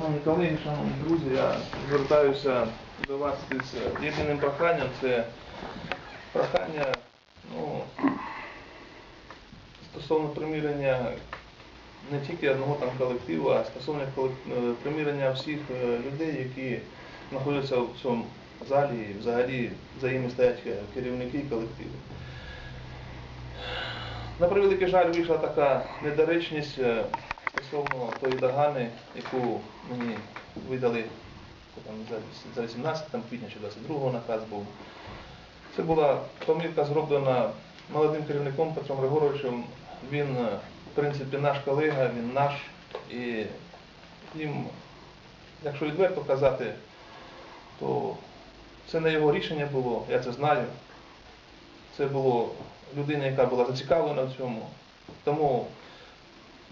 Шановні колеги, шановні друзі, я звертаюся до вас з єдиним проханням. Це прохання ну, стосовно примірення не тільки одного там колективу, а стосовно е, примірення всіх е, людей, які знаходяться в цьому залі і взагалі за ними стоять е, керівники колективу. На превеликий жаль, вийшла така недоречність е, стосовно тої догани, яку мені видали там, за, за 18 там, квітня чи 22 наказ був. Це була помилка зроблена молодим керівником Петром Григоровичем. Він, е, в принципі, наш колега, він наш. І їм, якщо відверто казати, то це не його рішення було, я це знаю. Це було людина, яка була зацікавлена в цьому. Тому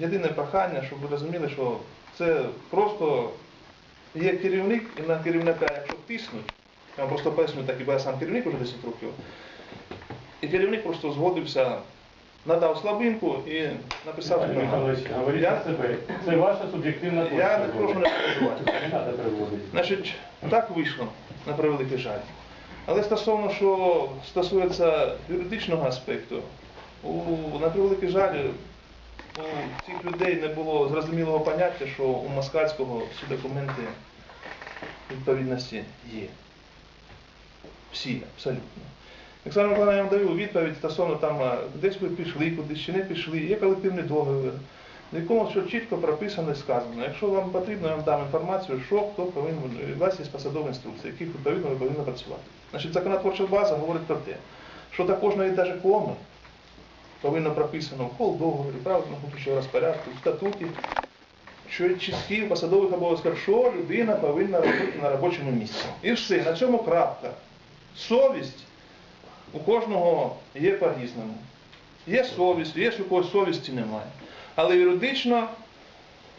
єдине прохання, щоб ви розуміли, що це просто є керівник і на керівника, якщо тиснуть, я вам просто поясню так, бо я сам керівник вже 10 років, і керівник просто згодився, надав слабинку і написав. Віталій Михайлович, говоріть Я- себе. Це ваша суб'єктивна точка. Я не прошу не переживати. Не треба приводити. Значить, так вийшло, на превеликий жаль. Але стосовно, що стосується юридичного аспекту, у, на превеликий жаль, у цих людей не було зрозумілого поняття, що у Москальського всі документи відповідності є. Всі, абсолютно. Олександр Миколаївна, я вам даю відповідь стосовно там, десь ви пішли, кудись чи не пішли, є колективний договір, в якому що чітко прописано і сказано. Якщо вам потрібно, я вам дам інформацію, що хто повинен, у вас є посадові інструкції, яких відповідно ви повинні працювати. Значить, законотворча база говорить про те, що також навіть навіть коми повинно прописано в холдоговорі, правильно внутрішнього розпорядку, в статуті, що в посадових обов'язках, що людина повинна робити на робочому місці. І все, на цьому крапка. Совість у кожного є по-різному. Є совість, є, у когось совісті немає. Але юридично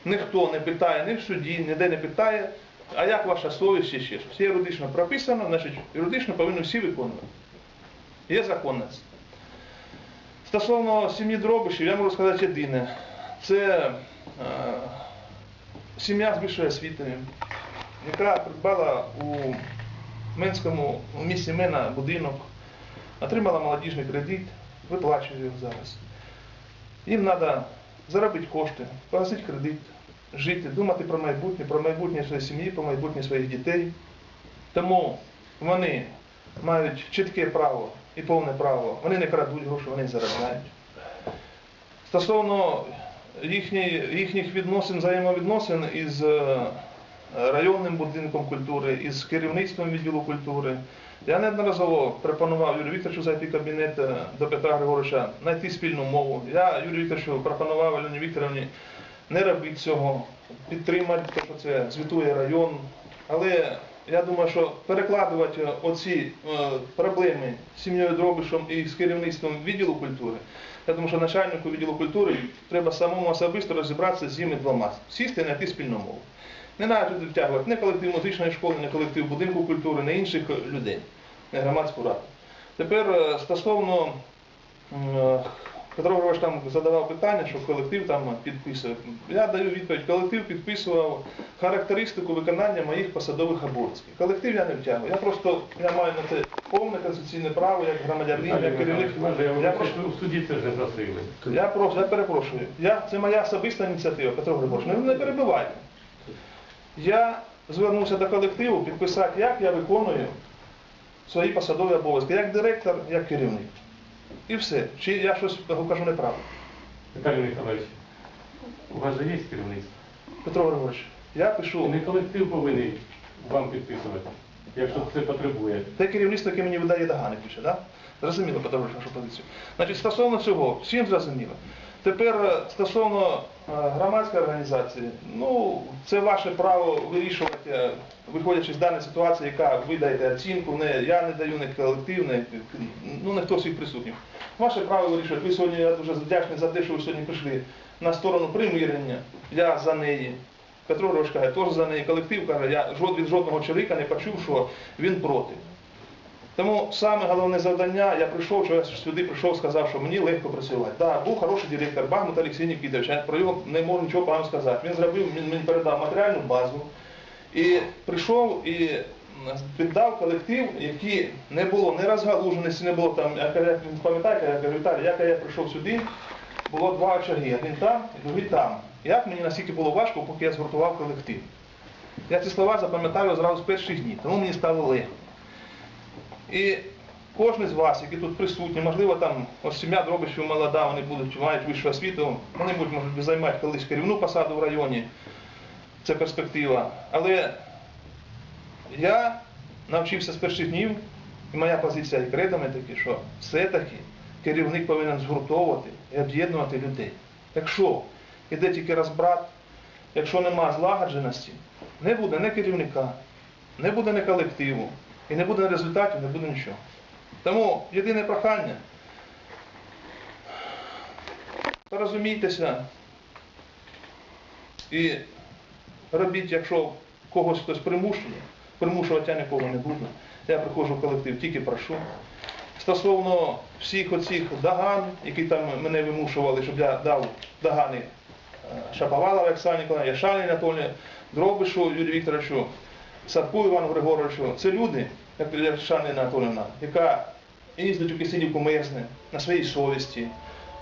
ніхто не питає ні в суді, ніде не питає, а як ваша совість чи ще щось. Є юридично прописано, значить юридично повинні всі виконувати. Є законність. Стосовно сім'ї Дробишів, я можу сказати єдине. Це е, сім'я з вищою освітою, яка придбала у Менському у місті Мена будинок, отримала молодіжний кредит, виплачує його зараз. Їм треба заробити кошти, погасити кредит, жити, думати про майбутнє, про майбутнє своєї сім'ї, про майбутнє своїх дітей. Тому вони мають чітке право і повне право. Вони не крадуть гроші, вони заробляють. Стосовно їхніх, відносин, взаємовідносин із е, районним будинком культури, із керівництвом відділу культури, я неодноразово пропонував Юрію Вікторовичу зайти в кабінет е, до Петра Григоровича, знайти спільну мову. Я Юрію Вікторовичу пропонував Альоні Вікторовні не робити цього, підтримати, те, що це звітує район. Але я думаю, що перекладувати оці е, проблеми з сім'єю Дробишем і з керівництвом відділу культури, я думаю, що начальнику відділу культури треба самому особисто розібратися з ними двома, сісти і знайти спільну мову. Не треба туди втягувати не колектив музичної школи, не колектив будинку культури, не інших людей, не громадську раду. Тепер е, стосовно е, Петро Григорович там задавав питання, що колектив там підписує. Я даю відповідь, колектив підписував характеристику виконання моїх посадових обов'язків. Колектив я не втягую. Я просто я маю на це повне конституційне право, як громадянин, як керівник. Я просто в суді це вже просили. я прошу, я перепрошую. Я, це моя особиста ініціатива, Петро Григорович. Не, не перебивайте. Я звернувся до колективу підписати, як я виконую свої посадові обов'язки, як директор, як керівник. І все. Чи я щось кажу неправду? Віталій Михайлович, у вас же є керівництво. Петро Григорович, я І пишу не колектив повинен вам підписувати, якщо це потребує. те керівництво, яке мені видає догани пише, да? Зрозуміло, Петро Григорович, вашу позицію. Значить, стосовно цього, всім зрозуміло. Тепер е, стосовно е, громадської організації, ну, це ваше право вирішувати, виходячи з даної ситуації, яка ви даєте оцінку, не я не даю, не колектив, не, ну, не хто всіх присутніх. Ваше право вирішувати. Ви сьогодні, я дуже вдячний за те, що ви сьогодні прийшли на сторону примирення. Я за неї. Петро каже, теж за неї. Колектив каже, я від жодного чоловіка не почув, що він проти. Тому саме головне завдання, я прийшов, що я сюди прийшов, сказав, що мені легко працювати. Так, був хороший директор, Багмут Олексій Нікітович, про його не можу нічого поганого сказати. Він зробив, він мені передав матеріальну базу. І прийшов і м, піддав колектив, який не було не розгалуженості, не було там, я пам'ятаєте, я кажу, Віталій, як я прийшов сюди, було два очаги, один там і другий там. Як мені настільки було важко, поки я згуртував колектив. Я ці слова запам'ятаю зразу з перших днів, тому мені стало легко. І кожен з вас, які тут присутні, можливо, там ось сім'я Дробишів молода, вони будуть мають вищу освіту, вони будуть можуть займати колись керівну посаду в районі. Це перспектива. Але я навчився з перших днів, і моя позиція і кредами такі, що все-таки керівник повинен згуртовувати і об'єднувати людей. Якщо йде тільки розбрат, якщо нема злагодженості, не буде ні керівника, не буде ні колективу, і не буде результатів, не буде нічого. Тому єдине прохання, порозумійтеся і робіть, якщо когось хтось примушує, примушувати нікого не буду. Я приходжу в колектив, тільки прошу. Стосовно всіх оцих доган, які там мене вимушували, щоб я дав догани е, Шаповалова Оксані Яшані Анатолію, Дробишу Юрію Вікторовичу, Садку Івану Григоровичу. Це люди, як Яшані Анатоліївна, яка їздить у Кисинівку Мезне на своїй совісті.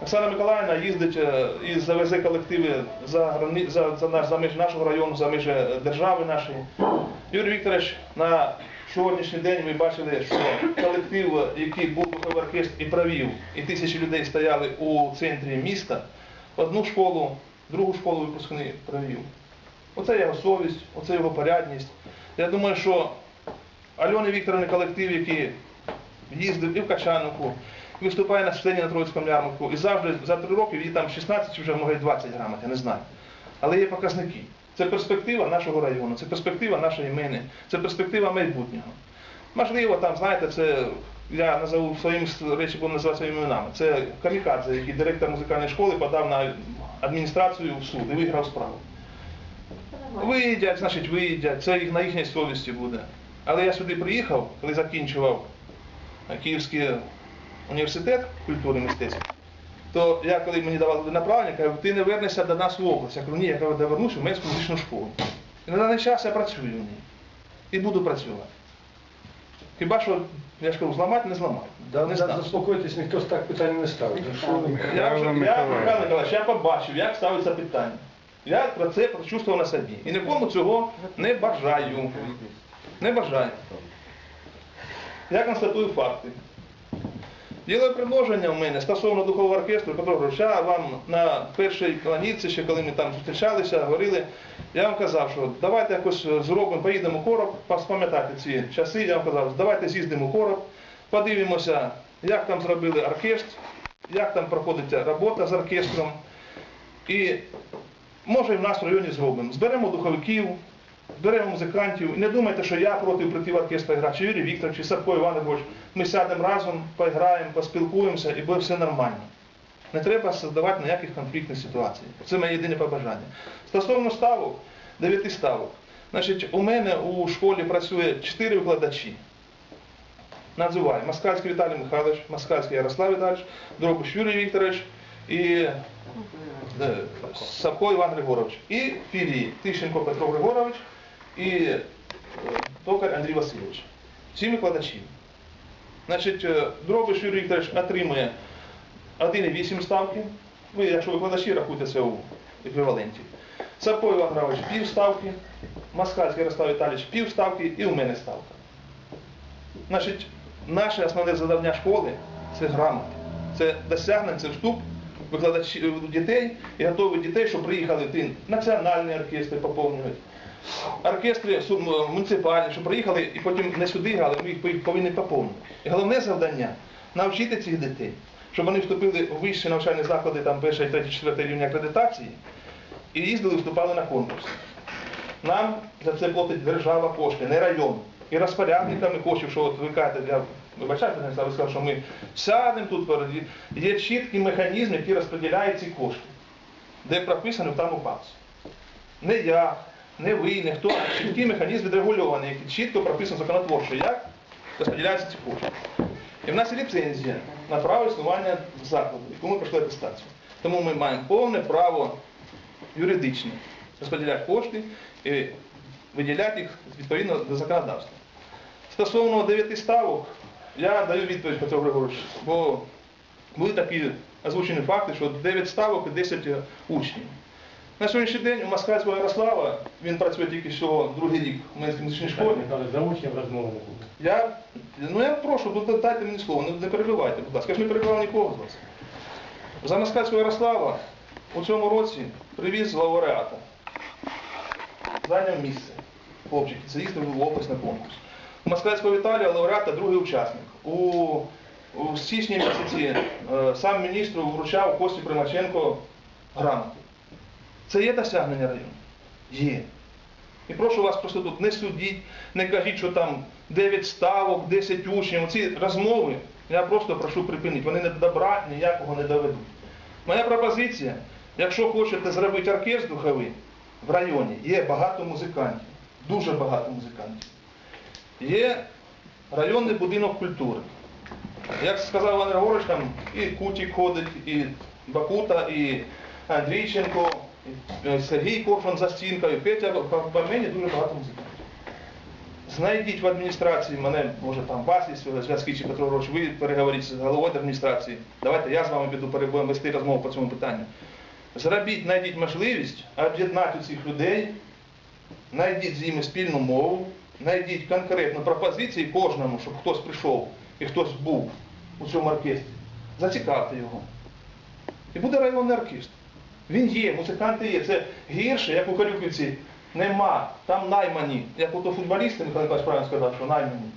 Оксана Миколаївна їздить е, і завезе колективи за, грані- за, за, за межі нашого району, за межі держави нашої. Юрій Вікторович, на сьогоднішній день ми бачили, що колектив, який був в оркестр і провів, і тисячі людей стояли у центрі міста, одну школу, другу школу випускний провів. Оце його совість, оце його порядність. Я думаю, що Альони Вікторовни колектив, який їздив і в Качановку, виступає на сцені на Троїцькому ярмарку, і завжди за три роки їй там 16 чи вже може 20 грамот, я не знаю. Але є показники. Це перспектива нашого району, це перспектива нашої мини, це перспектива майбутнього. Можливо, там, знаєте, це я назову своїми речі, буду називати своїми іменами. Це Камікадзе, який директор музикальної школи подав на адміністрацію в суд і виграв справу. Виїдять, значить, виїдять, це їх на їхній совісті буде. Але я сюди приїхав, коли закінчував е, Київський університет культури і мистецтв, то я, коли мені давали направлення, кажу, ти не вернешся до нас в область. Я кажу, ні, я кажу, де вернуся в Менську музичну школу. І на даний час я працюю в ній. І буду працювати. Хіба що, я ж кажу, зламати, не зламати. Да, не знаю. заспокойтесь, ніхто так питання не ставить. Я, я, Михайло Миколаївич, я побачив, як ставиться питання. Я про це прочувствував на собі. І нікому цього не бажаю. Не бажаю. Я констатую факти. Діло предложення в мене стосовно духового оркестру Петро я вам на першій планівці, ще коли ми там зустрічалися, говорили, я вам казав, що давайте якось зробимо, поїдемо у короб, пам'ятати ці часи, я вам казав, давайте з'їздимо у короб, подивимося, як там зробили оркестр, як там проходить робота з оркестром. І може і в нас в районі зробимо. Зберемо духовиків, зберемо музикантів. Не думайте, що я проти прийти в оркестр грати, чи Юрій Вікторович, чи Садко Іван Ігорович. Ми сядемо разом, поіграємо, поспілкуємося і буде все нормально. Не треба создавати ніяких конфліктних ситуацій. Це моє єдине побажання. Стосовно ставок, дев'яти ставок. Значить, у мене у школі працює чотири викладачі. Називаю Москальський Віталій Михайлович, Москальський Ярослав Віталійович, Дробиш Юрій Вікторович і е, Савко Іван Григорович. І філії Тищенко Петро Григорович і е, токар Андрій Васильович. Всі викладачі. Значить, е, Дробиш Юрій Вікторович отримує 1,8 ставки. Ви, якщо викладачі, рахуйте це у еквіваленті. Савко Іван Григорович пів ставки, Москальський Ярослав Віталійович пів ставки і у мене ставка. Значить, наше основне завдання школи це грамоти. Це досягнення, це вступ викладачів дітей і готові дітей, що приїхали ті національні оркестри поповнюють. Оркестри муніципальні, що приїхали і потім не сюди грали, ми їх повинні поповнити. І головне завдання навчити цих дітей, щоб вони вступили у вищі навчальні заклади, там перший, третій, четвертий рівня акредитації, і їздили, вступали на конкурс. Нам за це платить держава кошти, не район. І розпорядниками коштів, що от ви кажете, я вибачайте, не ви сказав, що ми сядемо тут, є чіткий механізм, який розподіляє ці кошти, де прописано там упас. Не я, не ви, не хто, а чіткий механізм відрегульований, який чітко прописано законотворчо, як розподіляються ці кошти. І в нас є ліцензія на право існування закладу, яку ми пройшли атестацію. Тому ми маємо повне право юридичне розподіляти кошти і виділяти їх відповідно до законодавства. Стосовно 9 ставок, я даю відповідь Петро Григорович, бо були такі озвучені факти, що 9 ставок і 10 учнів. На сьогоднішній день у Москальського Ярослава, він працює тільки що другий рік у Менській музичній школі. За учнів розмови не буде. Я, ну я прошу, ну, дайте мені слово, не, не перебивайте, будь ласка. Я ж не перебивав нікого з вас. За Москальського Ярослава у цьому році привіз лауреата. Зайняв місце. Хлопчики, це їздив в область на конкурс. Москальського Віталія лауреата другий учасник. У, у січні місяці е, сам міністр вручав Кості Примаченко грамоту. Це є досягнення району? Є. І прошу вас просто тут не судіть, не кажіть, що там 9 ставок, 10 учнів. Ці розмови я просто прошу припинити. Вони не добра ніякого не доведуть. Моя пропозиція, якщо хочете зробити оркестр духовий в районі, є багато музикантів, дуже багато музикантів. Є районний будинок культури. Як сказав Іван Григорович, там і Кутік ходить, і Бакута, і Андрійченко, і е, Сергій Коршун за стінкою, Петя Бармені дуже багато музикантів. Знайдіть в адміністрації мене, може там вас є зв'язки чи Петро Григорович, ви переговоріть з головою адміністрації. Давайте я з вами піду перебудемо вести розмову по цьому питанню. Зробіть, знайдіть можливість об'єднати цих людей, знайдіть з ними спільну мову, знайдіть конкретну пропозиції кожному, щоб хтось прийшов і хтось був у цьому оркестрі. Зацікавте його. І буде районний оркестр. Він є, музиканти є. Це гірше, як у Карюківці, нема. Там наймані. Як ото футболісти, Михайло Миколаївич правильно сказав, що наймані.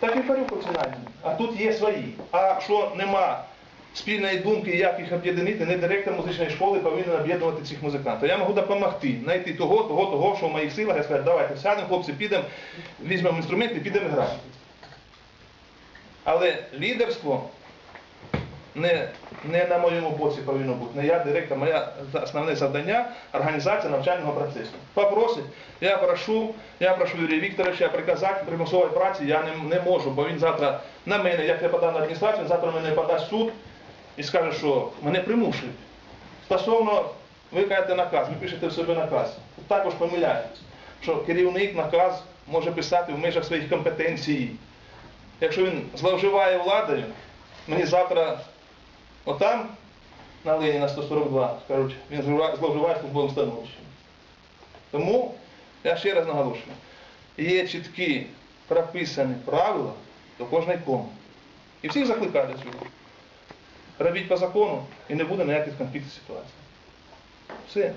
Так і в Карюківці наймані. А тут є свої. А що нема спільної думки, як їх об'єднати, не директор музичної школи повинен об'єднувати цих музикантів. Я можу допомогти, знайти того, того, того, що в моїх силах, я сказати, давайте сядемо, хлопці, підемо, візьмемо інструмент і підемо грати. Але лідерство не, не на моєму боці повинно бути. Не я директор, моє основне завдання організація навчального процесу. Попросить, я прошу, я прошу Юрія Вікторовича приказати примусової праці я не, не можу, бо він завтра на мене, як я подав на адміністрацію, завтра мене подасть суд і скаже, що мене примушують. Стосовно, ви кажете наказ, ви пишете в себе наказ. Також помиляєтесь, що керівник наказ може писати в межах своїх компетенцій. Якщо він зловживає владою, мені завтра отам, на Леніна 142, скажуть, він зловживає- службовим становищем. Тому я ще раз наголошую, є чіткі прописані правила до кожної коми. І всіх закликаю до цього. Робіть по закону і не буде ніяких конфліктів ситуацій. Все.